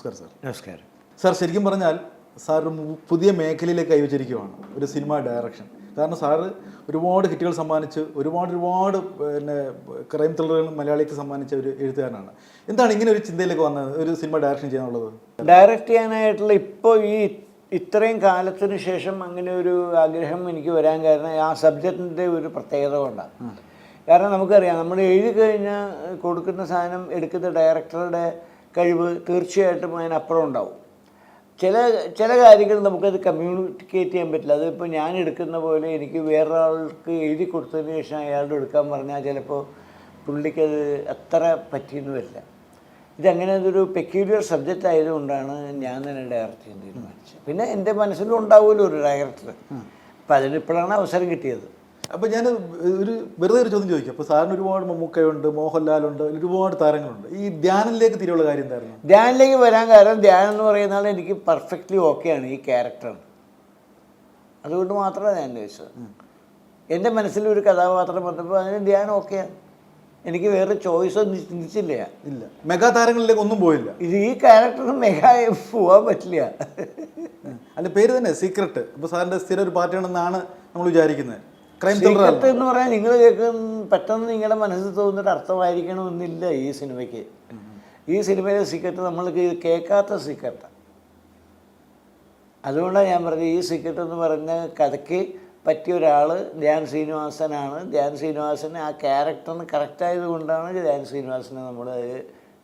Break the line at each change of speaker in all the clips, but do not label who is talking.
നമസ്കാരം സാർ.
നമസ്കാരം.
സാർ ശരിക്കും പറഞ്ഞാൽ സാർ പുതിയ മേഖലയിലേക്ക് കൈവച്ചിരിക്കുകയാണ് ഒരു സിനിമ ഡയറക്ഷൻ കാരണം സാറ് ഒരുപാട് ഹിറ്റുകൾ സമ്മാനിച്ച് ഒരുപാട് ഒരുപാട് പിന്നെ ക്രൈം ത്രില്ലറുകൾ മലയാളിക്ക് സമ്മാനിച്ച ഒരു എഴുത്തുകാരനാണ്. എന്താണ് ഇങ്ങനെ ഒരു ചിന്തയിലേക്ക് വന്നത്? ഒരു സിനിമ ഡയറക്ഷൻ ചെയ്യാനുള്ളത്?
ഡയറക്റ്റ് ചെയ്യാനായിട്ടുള്ള ഇപ്പോൾ ഈ ഇത്രയും കാലത്തിന് ശേഷം അങ്ങനെ ഒരു ആഗ്രഹം എനിക്ക് വരാൻ കാരണം ആ സബ്ജക്റ്റിന്റെ ഒരു പ്രത്യേകത കൊണ്ടാണ്. കാരണം നമുക്കറിയാം നമ്മൾ എഴുതി കഴിഞ്ഞാൽ കൊടുക്കുന്ന സാധനം എടുക്കുന്ന ഡയറക്ടറുടെ കഴിവ് തീർച്ചയായിട്ടും അതിനപ്പുറം ഉണ്ടാവും. ചില ചില കാര്യങ്ങൾ നമുക്കത് കമ്മ്യൂണിക്കേറ്റ് ചെയ്യാൻ പറ്റില്ല. അതിപ്പോൾ ഞാൻ എടുക്കുന്ന പോലെ എനിക്ക് വേറൊരാൾക്ക് എഴുതി കൊടുത്തതിന് ശേഷം അയാളുടെ എടുക്കാൻ പറഞ്ഞാൽ ചിലപ്പോൾ പുള്ളിക്കത് അത്ര പറ്റിയെന്ന് വരില്ല. ഇതങ്ങനെ അതൊരു പെക്യൂലിയർ സബ്ജക്റ്റ് ആയതുകൊണ്ടാണ് ഞാൻ തന്നെ ഡയറക്റ്റ് ചെയ്യാൻ തീരുമാനിച്ചത്. പിന്നെ എന്റെ മനസ്സിലും ഉണ്ടാവുമല്ലോ ഒരു ഡയറക്ടർ അപ്പം അതിനിപ്പോഴാണ് അവസരം കിട്ടിയത്.
അപ്പോൾ ഞാൻ ഒരു വെറുതെ ഒരു ചോദ്യം ചോദിക്കും. അപ്പോൾ സാറിന് ഒരുപാട് മമ്മൂക്കയുണ്ട് മോഹൻലാലുണ്ട് ഒരുപാട് താരങ്ങളുണ്ട്. ഈ ധ്യാനിലേക്ക് തിരിയുള്ള കാര്യം എന്തായിരുന്നു?
ധ്യാനിലേക്ക് വരാൻ കാരണം ധ്യാനം എന്ന് പറയുന്ന ആൾ എനിക്ക് പെർഫെക്റ്റ്ലി ഓക്കെയാണ് ഈ ക്യാരക്ടർ അതുകൊണ്ട് മാത്രമാണ് ഞാൻ ചോദിച്ചത്. എന്റെ മനസ്സിൽ ഒരു കഥാപാത്രം വന്നപ്പോൾ അതിന് ധ്യാനം ഓക്കെയാണ് എനിക്ക് വേറെ ചോയ്സ് ചിന്തിച്ചില്ല
ഇല്ല. മെഗാ താരങ്ങളിലേക്ക് ഒന്നും പോയില്ല.
ഇത് ഈ ക്യാരക്ടറിന് മെഗാ പോവാൻ പറ്റില്ല.
അതിന്റെ പേര് തന്നെ സീക്രട്ട് അപ്പോൾ സാറിന്റെ സ്ഥിരം ഒരു പാർട്ടിയാണെന്നാണ് നമ്മൾ വിചാരിക്കുന്നത്.
സീക്രട്ട് എന്ന് പറയാൻ നിങ്ങൾ കേൾക്കുന്ന പെട്ടെന്ന് നിങ്ങളുടെ മനസ്സിൽ തോന്നുന്നൊരു അർത്ഥമായിരിക്കണമെന്നില്ല ഈ സിനിമയ്ക്ക്. ഈ സിനിമയിലെ സീക്രട്ട് നമ്മൾക്ക് ഇത് കേൾക്കാത്ത സീക്രട്ടാണ് അതുകൊണ്ടാണ് ഞാൻ പറഞ്ഞത് ഈ സീക്രട്ട് എന്ന് പറഞ്ഞ കഥയ്ക്ക് പറ്റിയ ഒരാൾ ധ്യാൻ ശ്രീനിവാസനാണ്. ധ്യാൻ ശ്രീനിവാസന് ആ ക്യാരക്ടറിന് കറക്റ്റ് ആയതുകൊണ്ടാണ് ധ്യാൻ ശ്രീനിവാസനെ നമ്മൾ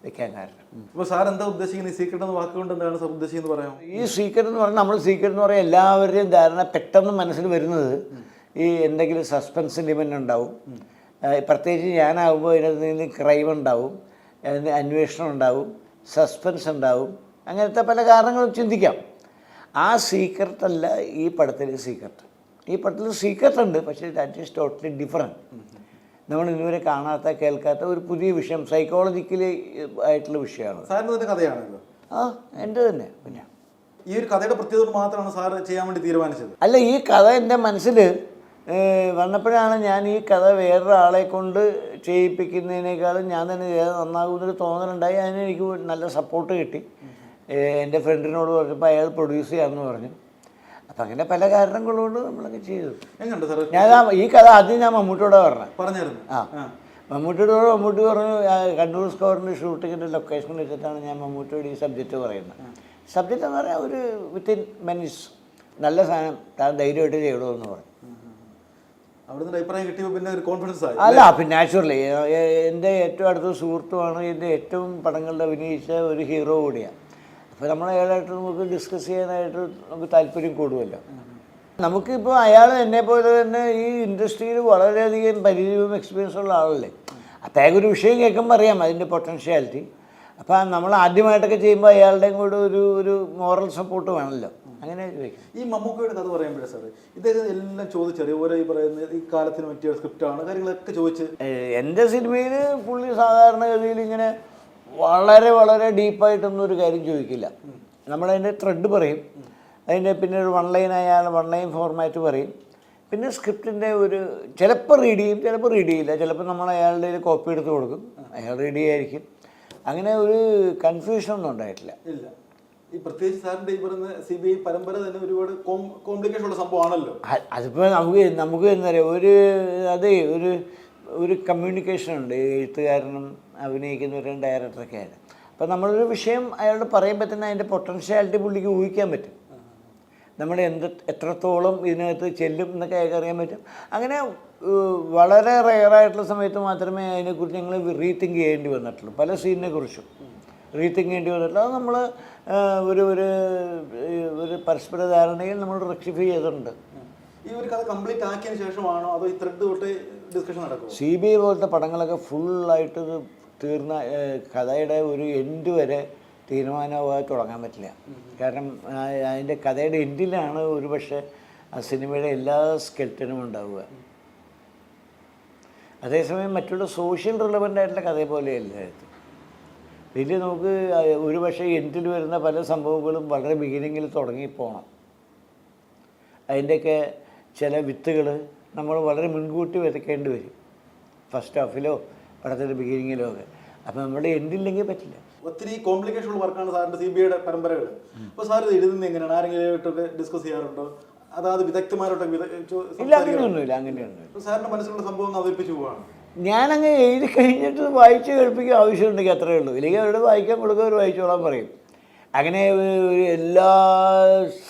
വെക്കാൻ കാരണം.
അപ്പോൾ സാർ എന്താ ഉദ്ദേശിക്കുന്നത്? ഈ സീക്രട്ട് എന്ന വാക്കുകൊണ്ട് എന്താണ് സാർ ഉദ്ദേശിക്കുന്നത് പറയാം
ഈ സീക്രട്ട് എന്ന് പറഞ്ഞാൽ നമ്മൾ സീക്രട്ട് എന്ന് പറഞ്ഞാൽ എല്ലാവരുടെയും ധാരണ പെട്ടെന്ന് മനസ്സിൽ വരുന്നത് ഈ എന്തെങ്കിലും സസ്പെൻസ് ലിമെന്റ് ഉണ്ടാവും. പ്രത്യേകിച്ച് ഞാനാകുമ്പോൾ ഇതിനകത്ത് ക്രൈം ഉണ്ടാവും. അന്വേഷണം ഉണ്ടാവും. സസ്പെൻസ് ഉണ്ടാവും. അങ്ങനത്തെ പല കാരണങ്ങളും ചിന്തിക്കാം. ആ സീക്രട്ട് അല്ല ഈ പടത്തിൽ സീക്രട്ട് ഈ പടത്തിൽ സീക്രട്ട് ഉണ്ട് പക്ഷേ ദാറ്റ് ഈസ് ടോട്ടലി ഡിഫറെന്റ് നമ്മൾ ഇതുവരെ കാണാത്ത കേൾക്കാത്ത ഒരു പുതിയ വിഷയം സൈക്കോളജിക്കലി ആയിട്ടുള്ള വിഷയമാണ്. ആ എന്റെ തന്നെ പിന്നെ.
ഈ ഒരു കഥയുടെ പ്രത്യേകത മാത്രമാണ് സാർ ചെയ്യാൻ വേണ്ടി തീരുമാനിച്ചത്.
അല്ല ഈ കഥ എന്റെ മനസ്സിൽ വന്നപ്പോഴാണ് ഞാൻ ഈ കഥ വേറൊരാളെ കൊണ്ട് ചെയ്യിപ്പിക്കുന്നതിനേക്കാളും ഞാൻ തന്നെ ചെയ്താൽ നന്നാകുന്നൊരു തോന്നലുണ്ടായി. അതിന് എനിക്ക് നല്ല സപ്പോർട്ട് കിട്ടി. എന്റെ ഫ്രണ്ടിനോട് പറഞ്ഞപ്പോൾ അയാൾ പ്രൊഡ്യൂസ് ചെയ്യാമെന്ന് പറഞ്ഞു. അപ്പം അങ്ങനെ പല കാരണങ്ങളോട് നമ്മളൊക്കെ ചെയ്തു. ഞാൻ ഈ കഥ ആദ്യം ഞാൻ മമ്മൂട്ടിയോടെ പറഞ്ഞു
പറഞ്ഞിരുന്നു
ആ. മമ്മൂട്ടിയോട് മമ്മൂട്ടി പറഞ്ഞു കണ്ണൂർ സ്കോറിന്റെ ഷൂട്ടിങ്ങിന്റെ ലൊക്കേഷൻ വെച്ചിട്ടാണ് ഞാൻ മമ്മൂട്ടിയോട് ഈ സബ്ജക്റ്റ് പറയുന്നത്. സബ്ജക്റ്റ് എന്ന് പറയാൻ ഒരു വിത്തിൻ മിനിറ്റ്സ് നല്ല സാധനം താൻ ധൈര്യമായിട്ട് ചെയ്യണമെന്ന് പറഞ്ഞു.
അവിടുന്ന് അഭിപ്രായം കിട്ടിയപ്പോൾ പിന്നെ ഒരു കോൺഫിഡൻസ് ആയി.
അല്ല പിന്നെ നാച്ചുറലി എന്റെ ഏറ്റവും അടുത്ത സുഹൃത്തുമാണ് എന്റെ ഏറ്റവും പടങ്ങളിൽ അഭിനയിച്ച ഒരു ഹീറോ കൂടിയാണ് അപ്പോൾ നമ്മൾ അയാളായിട്ട് നമുക്ക് ഡിസ്കസ് ചെയ്യാനായിട്ട് നമുക്ക് താല്പര്യം കൂടുമല്ലോ നമുക്കിപ്പോൾ അയാൾ എന്നെ പോലെ തന്നെ ഈ ഇൻഡസ്ട്രിയിൽ വളരെയധികം പരിചയവും എക്സ്പീരിയൻസ് ഉള്ള ആളല്ലേ? അത്തേക്ക് ഒരു വിഷയം കേൾക്കുമ്പോൾ അറിയാം അതിന്റെ പൊട്ടൻഷ്യാലിറ്റി അപ്പോൾ നമ്മൾ ആദ്യമായിട്ടൊക്കെ ചെയ്യുമ്പോൾ അയാളുടെയും കൂടെ ഒരു ഒരു മോറൽ സപ്പോർട്ട് വേണമല്ലോ. അങ്ങനെ
ഈ മമ്മൂക്കയുടെ കഥ പറയുമ്പോഴേ സാർ ഇദ്ദേഹം എല്ലാം ചോദിച്ചറിയും? ഓരോ ഈ പറയുന്ന ഈ കാലത്തിന് പറ്റിയ സ്ക്രിപ്റ്റാണ് കാര്യങ്ങളൊക്കെ ചോദിച്ച്.
എന്റെ സിനിമയിൽ പുള്ളി സാധാരണഗതിയിൽ ഇങ്ങനെ വളരെ വളരെ ഡീപ്പായിട്ടൊന്നും ഒരു കാര്യം ചോദിക്കില്ല. നമ്മളതിന്റെ ത്രെഡ് പറയും. അതിന്റെ പിന്നെ ഒരു വൺ ലൈൻ ആയാൽ വൺ ലൈൻ ഫോർമാറ്റ് പറയും. പിന്നെ സ്ക്രിപ്റ്റിന്റെ ഒരു ചിലപ്പോൾ റീഡ് ചെയ്യും ചിലപ്പോൾ റീഡ് ചെയ്യില്ല. ചിലപ്പോൾ നമ്മൾ അയാളുടെ കോപ്പി എടുത്ത് കൊടുക്കും. അയാൾ റീഡ് ചെയ്യായിരിക്കും അങ്ങനെ ഒരു കൺഫ്യൂഷൻ ഒന്നും ഉണ്ടായിട്ടില്ല.
ഇല്ല. ഈ പ്രത്യേകിച്ച് സാറിന്റെ ഈ പറയുന്ന സി ബി ഐ പരമ്പര തന്നെ ഒരുപാട് കോംപ്ലിക്കേഷൻ ഉള്ള സംഭവമാണല്ലോ.
അതിപ്പോൾ നമുക്ക് നമുക്ക് എന്താ പറയുക ഒരു അതെ ഒരു ഒരു കമ്മ്യൂണിക്കേഷൻ ഉണ്ട്. എഴുത്തുകാരനും അഭിനയിക്കുന്നവരും ഡയറക്ടറൊക്കെ ആയിട്ട്. അപ്പം നമ്മളൊരു വിഷയം അയാളോട് പറയുമ്പോൾ തന്നെ അതിന്റെ പൊട്ടൻഷ്യാലിറ്റി പുള്ളിക്ക് ഊഹിക്കാൻ പറ്റും. നമ്മൾ എന്ത് എത്രത്തോളം ഇതിനകത്ത് ചെല്ലും എന്നൊക്കെ അയാൾക്ക് അറിയാൻ പറ്റും. അങ്ങനെ വളരെ റെയറായിട്ടുള്ള സമയത്ത് മാത്രമേ അതിനെക്കുറിച്ച് ഞങ്ങൾ റീതിങ്ക് ചെയ്യേണ്ടി വന്നിട്ടുള്ളൂ. പല സീനിനെ കുറിച്ചും. റീതിങ്ക് ചെയ്യേണ്ടി വന്നിട്ടുള്ളൂ അത് നമ്മൾ ഒരു ഒരു ഒരു പരസ്പര ധാരണയിൽ നമ്മൾ റെക്ടിഫൈ ചെയ്തിട്ടുണ്ട്.
ഈ ഒരു കഥ കംപ്ലീറ്റ് ആക്കിയതിന് ശേഷമാണോ അതോ ഈ ത്രെഡ് തൊട്ട് ഡിസ്കഷൻ നടക്കുമോ
സി ബി ഐ പോലത്തെ പടങ്ങളൊക്കെ ഫുള്ളായിട്ട് തീർന്ന കഥയുടെ ഒരു എൻഡ് വരെ തീരുമാനമായി തുടങ്ങാൻ പറ്റില്ല. കാരണം അതിന്റെ കഥയുടെ എൻഡിലാണ് ഒരുപക്ഷെ ആ സിനിമയുടെ എല്ലാ സ്കെൽറ്റനും ഉണ്ടാവുക. അതേസമയം മറ്റുള്ള സോഷ്യൽ റിലവന്റ് ആയിട്ടുള്ള കഥയെ പോലെയല്ല ഇതിൽ നമുക്ക് ഒരു ഒരുപക്ഷെ എൻഡിൽ വരുന്ന പല സംഭവങ്ങളും വളരെ ബിഗിനിങ്ങിൽ തുടങ്ങി പോകണം അതിന്റെയൊക്കെ ചില വിത്തുകൾ നമ്മൾ വളരെ മുൻകൂട്ടി വിതയ്ക്കേണ്ടി വരും. ഫസ്റ്റ് ഹാഫിലോ പടത്തിന്റെ ബിഗിനിങ്ങിലോ ഒക്കെ. അപ്പം നമ്മുടെ എൻഡില്ലെങ്കിൽ പറ്റില്ല.
ഒത്തിരി കോംപ്ലിക്കേഷൻ ഉള്ള വർക്കാണ് സാറിന്റെ സി ബി ഐയുടെ പരമ്പരകൾ അപ്പോൾ സാർ ഇത് എഴുതുന്നത് എങ്ങനെയാണ്? ആരെങ്കിലും ഡിസ്കസ് ചെയ്യാറുണ്ടോ? അതായത് വിദഗ്ധമാരോട്ടൊക്കെ
ഇല്ല? അങ്ങനെയൊന്നുമില്ല അങ്ങനെയൊന്നുമില്ല.
സാറിന്റെ മനസ്സിലുള്ള സംഭവം അവതരിപ്പിച്ചു പോവാണ്.
ഞാനങ്ങ് എഴുതി കഴിഞ്ഞിട്ട് വായിച്ച് കേൾപ്പിക്കുക ആവശ്യമുണ്ടെങ്കിൽ അത്രയേ ഉള്ളൂ. ഇല്ലെങ്കിൽ അവരോട് വായിക്കാൻ കൊടുക്കുക അവർ വായിച്ചോളാൻ പറയും. അങ്ങനെ എല്ലാ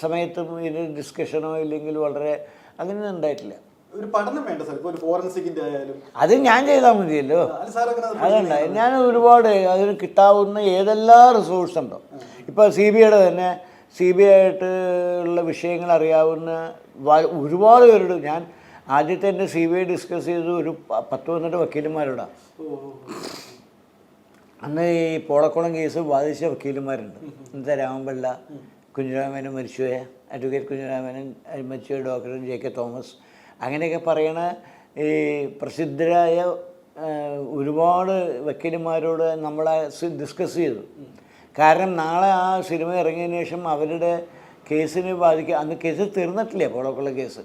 സമയത്തും ഇതിന് ഡിസ്കഷനോ ഇല്ലെങ്കിൽ വളരെ അങ്ങനെയൊന്നും ഉണ്ടായിട്ടില്ല.
ഒരു പഠനം വേണ്ട സാർ. ഒരു ഫോറൻസിക്കിന്റെ ആയാലും.
അത് ഞാൻ ചെയ്താൽ മതിയല്ലോ. അതുണ്ട് ഞാൻ ഒരുപാട് അതിന് കിട്ടാവുന്ന ഏതെല്ലാം റിസോഴ്സ് ഉണ്ടോ? ഇപ്പോൾ സി ബി ഐയുടെ തന്നെ സി ബി ഐ ആയിട്ട് ഉള്ള വിഷയങ്ങൾ അറിയാവുന്ന ഒരുപാട് പേരുണ്ട്. ഞാൻ ആദ്യത്തെ എന്റെ സി ബി ഐ ഡിസ്കസ് ചെയ്തു ഒരു പത്ത് പന്ത്രണ്ട് വക്കീലന്മാരോടാണ്. അന്ന് ഈ പോളക്കുളം കേസ് ബാധിച്ച വക്കീലന്മാരുണ്ട്. ഇന്നത്തെ രാമൻപിള്ള കുഞ്ഞുരാമേനും മരിച്ചുപോയ അഡ്വക്കേറ്റ് കുഞ്ഞിരാമനും മരിച്ചുപോയ ഡോക്ടർ ജെ കെ തോമസ്. അങ്ങനെയൊക്കെ പറയണ ഈ പ്രസിദ്ധരായ ഒരുപാട് വക്കീലന്മാരോട് നമ്മളെ ഡിസ്കസ് ചെയ്തു. കാരണം നാളെ ആ സിനിമ ഇറങ്ങിയതിന് ശേഷം അവരുടെ കേസിനെ ബാധിക്കുക അന്ന് കേസ് തീർന്നിട്ടില്ലേ പോളക്കുളം കേസ്?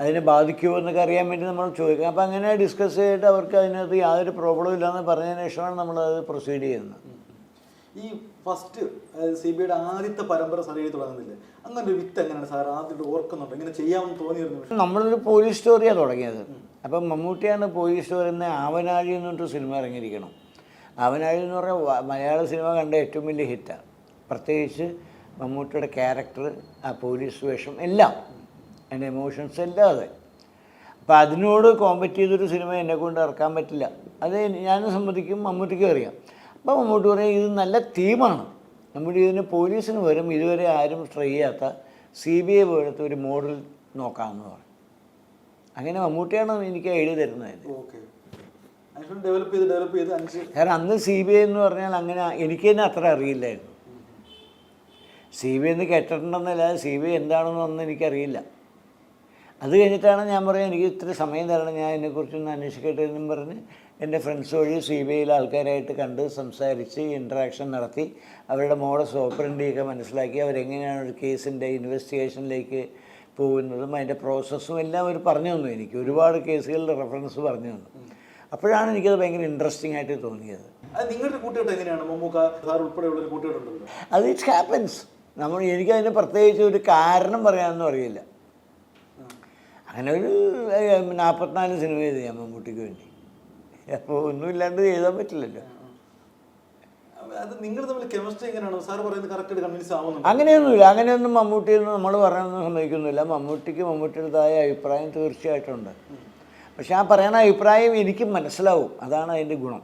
അതിനെ ബാധിക്കുമോ എന്നൊക്കെ അറിയാൻ വേണ്ടി നമ്മൾ ചോദിക്കാം. അപ്പോൾ അങ്ങനെ ഡിസ്കസ് ചെയ്തിട്ട് അവർക്ക് അതിനകത്ത് യാതൊരു പ്രോബ്ലം ഇല്ലാന്ന് പറഞ്ഞതിന് ശേഷമാണ് നമ്മളത് പ്രൊസീഡ് ചെയ്യുന്നത്.
ഈ ഫസ്റ്റ് സി ബി ഐയുടെ ആദ്യത്തെ പരമ്പര സാർ എഴുതി തുടങ്ങുന്നില്ലേ? അങ്ങനെ ഒരു വിത്ത് എങ്ങനെയാണ് സാർ ആദ്യമായിട്ട് ഓർക്കുന്നുണ്ട്? ഇങ്ങനെ ചെയ്യാമെന്ന് തോന്നിയിരുന്നു.
നമ്മളൊരു പോലീസ് സ്റ്റോറിയാണ് തുടങ്ങിയത്. അപ്പം മമ്മൂട്ടിയാണ് പോലീസ് സ്റ്റോറി എന്ന ആവനാഴി എന്ന് പറഞ്ഞിട്ട് സിനിമ ഇറങ്ങിയിരിക്കണം. ആവനാഴി എന്ന് പറഞ്ഞാൽ മലയാള സിനിമ കണ്ട ഏറ്റവും വലിയ ഹിറ്റാണ് പ്രത്യേകിച്ച് മമ്മൂട്ടിയുടെ ക്യാരക്ടർ ആ പോലീസ് വേഷം എല്ലാം. എന്റെ എമോഷൻസ് ഇല്ലാതെ അപ്പം അപ്പോൾ അതിനോട് കോമ്പറ്റ് ചെയ്തൊരു സിനിമ എന്നെ കൊണ്ട് ഇറക്കാൻ പറ്റില്ല. അത് ഞാൻ സമ്മതിക്കും മമ്മൂട്ടിക്കും അറിയാം. അപ്പോൾ മമ്മൂട്ടി പറയും ഇത് നല്ല തീമാണ് നമ്മുടെ ഇതിന് പോലീസിന് വരും ഇതുവരെ ആരും ട്രൈ ചെയ്യാത്ത സി ബി ഐ പോലത്തെ ഒരു മോഡൽ നോക്കാമെന്ന് പറഞ്ഞു അങ്ങനെ മമ്മൂട്ടിയാണ് എനിക്ക് ഐഡിയ തരുന്നത്. കാരണം അന്ന് സി ബി ഐ എന്ന് പറഞ്ഞാൽ അങ്ങനെ എനിക്ക് തന്നെ അത്ര അറിയില്ലായിരുന്നു. സി ബി ഐ എന്ന് കേട്ടിട്ടുണ്ടെന്നല്ലാതെ സി ബി ഐ എന്താണെന്നൊന്നും എനിക്കറിയില്ല. അത് കഴിഞ്ഞിട്ടാണ് ഞാൻ പറയുന്നത് എനിക്ക് ഇത്ര സമയം തരണം. ഞാൻ അതിനെക്കുറിച്ചൊന്ന് അന്വേഷിക്കട്ടെ എന്നും പറഞ്ഞ് എന്റെ ഫ്രണ്ട്സ് വഴി സി ബി ഐയിൽ ആൾക്കാരായിട്ട് കണ്ട് സംസാരിച്ച് ഇൻട്രാക്ഷൻ നടത്തി അവരുടെ മോഡ ഓപ്പറൻഡിയൊക്കെ മനസ്സിലാക്കി അവരെങ്ങനെയാണ് ഒരു കേസിന്റെ ഇൻവെസ്റ്റിഗേഷനിലേക്ക് പോകുന്നതും അതിന്റെ പ്രോസസ്സും എല്ലാം അവർ പറഞ്ഞു തന്നു എനിക്ക്. ഒരുപാട് കേസുകളുടെ റെഫറൻസ് പറഞ്ഞു തന്നു. അപ്പോഴാണ് എനിക്കത് ഭയങ്കര ഇൻട്രസ്റ്റിംഗ് ആയിട്ട് തോന്നിയത്.
അത് നിങ്ങളുടെ കൂട്ടുകെട്ട് എങ്ങനെയാണ്? മമ്മൂക്ക സാർ ഉൾപ്പെടെയുള്ള കൂട്ടുകെട്ടുണ്ടല്ലോ.
അത് ഇറ്റ്സ് ഹാപ്പൻസ് നമ്മൾ എനിക്കതിന് പ്രത്യേകിച്ച് ഒരു കാരണം പറയാനൊന്നും അറിയില്ല. അങ്ങനെ ഒരു നാൽപ്പത്തിനാല് സിനിമ ചെയ്ത് ഞാൻ മമ്മൂട്ടിക്ക് വേണ്ടി. അപ്പോൾ ഒന്നുമില്ലാണ്ട് എഴുതാൻ പറ്റില്ലല്ലോ. അങ്ങനെയൊന്നുമില്ല. അങ്ങനെയൊന്നും മമ്മൂട്ടിയൊന്നും നമ്മൾ പറയാനൊന്നും സമ്മതിക്കുന്നില്ല. മമ്മൂട്ടിക്ക് മമ്മൂട്ടിയുടേതായ അഭിപ്രായം തീർച്ചയായിട്ടുണ്ട് പക്ഷെ ആ പറയുന്ന അഭിപ്രായം എനിക്ക് മനസ്സിലാവും. അതാണ് അതിന്റെ ഗുണം.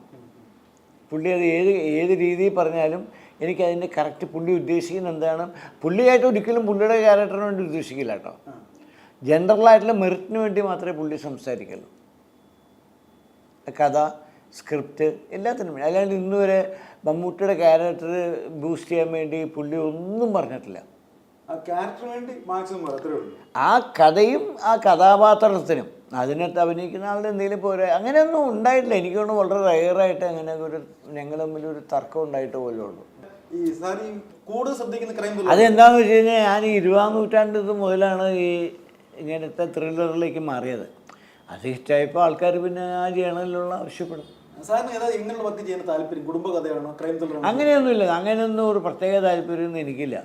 പുള്ളി അത് ഏത് ഏത് രീതിയിൽ പറഞ്ഞാലും എനിക്കതിന്റെ കറക്റ്റ് പുള്ളി ഉദ്ദേശിക്കുന്ന എന്താണ്? പുള്ളിയായിട്ട് ഒരിക്കലും പുള്ളിയുടെ ക്യാരക്ടറിന് വേണ്ടി ഉദ്ദേശിക്കില്ല കേട്ടോ. ജനറലായിട്ടുള്ള മെറിറ്റിന് വേണ്ടി മാത്രമേ പുള്ളി സംസാരിക്കുള്ളൂ. കഥ സ്ക്രിപ്റ്റ് എല്ലാത്തിനും വേണ്ടി. അല്ലാണ്ട് ഇന്ന് വരെ മമ്മൂട്ടിയുടെ ക്യാരക്ടർ ബൂസ്റ്റ് ചെയ്യാൻ വേണ്ടി പുള്ളി ഒന്നും പറഞ്ഞിട്ടില്ല.
ആ
കഥയും ആ കഥാപാത്രത്തിനും അതിനകത്ത് അഭിനയിക്കുന്ന ആളുടെ എന്തെങ്കിലും പോരെ അങ്ങനെയൊന്നും ഉണ്ടായിട്ടില്ല. എനിക്ക് തോന്നുന്നു വളരെ റയറായിട്ട് അങ്ങനെ ഒരു ഞങ്ങൾ തമ്മിൽ ഒരു തർക്കം ഉണ്ടായിട്ട് പോലും ഉള്ളൂ. അതെന്താണെന്ന് വെച്ച് കഴിഞ്ഞാൽ ഞാൻ ഇരുപതാം നൂറ്റാണ്ട് മുതലാണ് ഈ ഇങ്ങനത്തെ ത്രില്ലറിലേക്ക് മാറിയത്. അത് ഹിറ്റായപ്പോൾ ആൾക്കാർ പിന്നെ ആ ചെയ്യണമല്ലോ ആവശ്യപ്പെടും.
ചെയ്യാൻ താല്പര്യം? കുടുംബ കഥയാണോ? ക്രൈം
അങ്ങനെയൊന്നുമില്ല. അങ്ങനെയൊന്നും ഒരു പ്രത്യേക താല്പര്യമൊന്നും എനിക്കില്ല.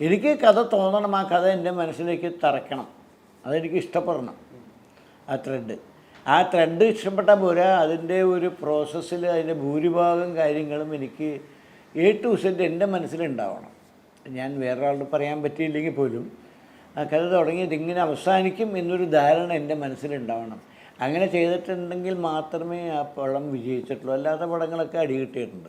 എനിക്ക് കഥ തോന്നണം. ആ കഥ എന്റെ മനസ്സിലേക്ക് തറയ്ക്കണം. അതെനിക്ക് ഇഷ്ടപ്പെടണം. ആ ത്രെഡ് ആ ത്രെഡ് ഇഷ്ടപ്പെട്ടാൽ പോരാ. അതിന്റെ ഒരു പ്രോസസ്സിൽ അതിന്റെ ഭൂരിഭാഗം കാര്യങ്ങളും എനിക്ക് എ ടു സെറ്റ് എന്റെ മനസ്സിലുണ്ടാവണം. ഞാൻ വേറൊരാളോട് പറയാൻ പറ്റിയില്ലെങ്കിൽ പോലും കഥ തുടങ്ങിയത് ഇങ്ങനെ അവസാനിക്കും എന്നൊരു ധാരണ എന്റെ മനസ്സിലുണ്ടാവണം. അങ്ങനെ ചെയ്തിട്ടുണ്ടെങ്കിൽ മാത്രമേ ആ പടം വിജയിച്ചിട്ടുള്ളൂ. അല്ലാത്ത പടങ്ങളൊക്കെ അടി കിട്ടിയിട്ടുണ്ട്.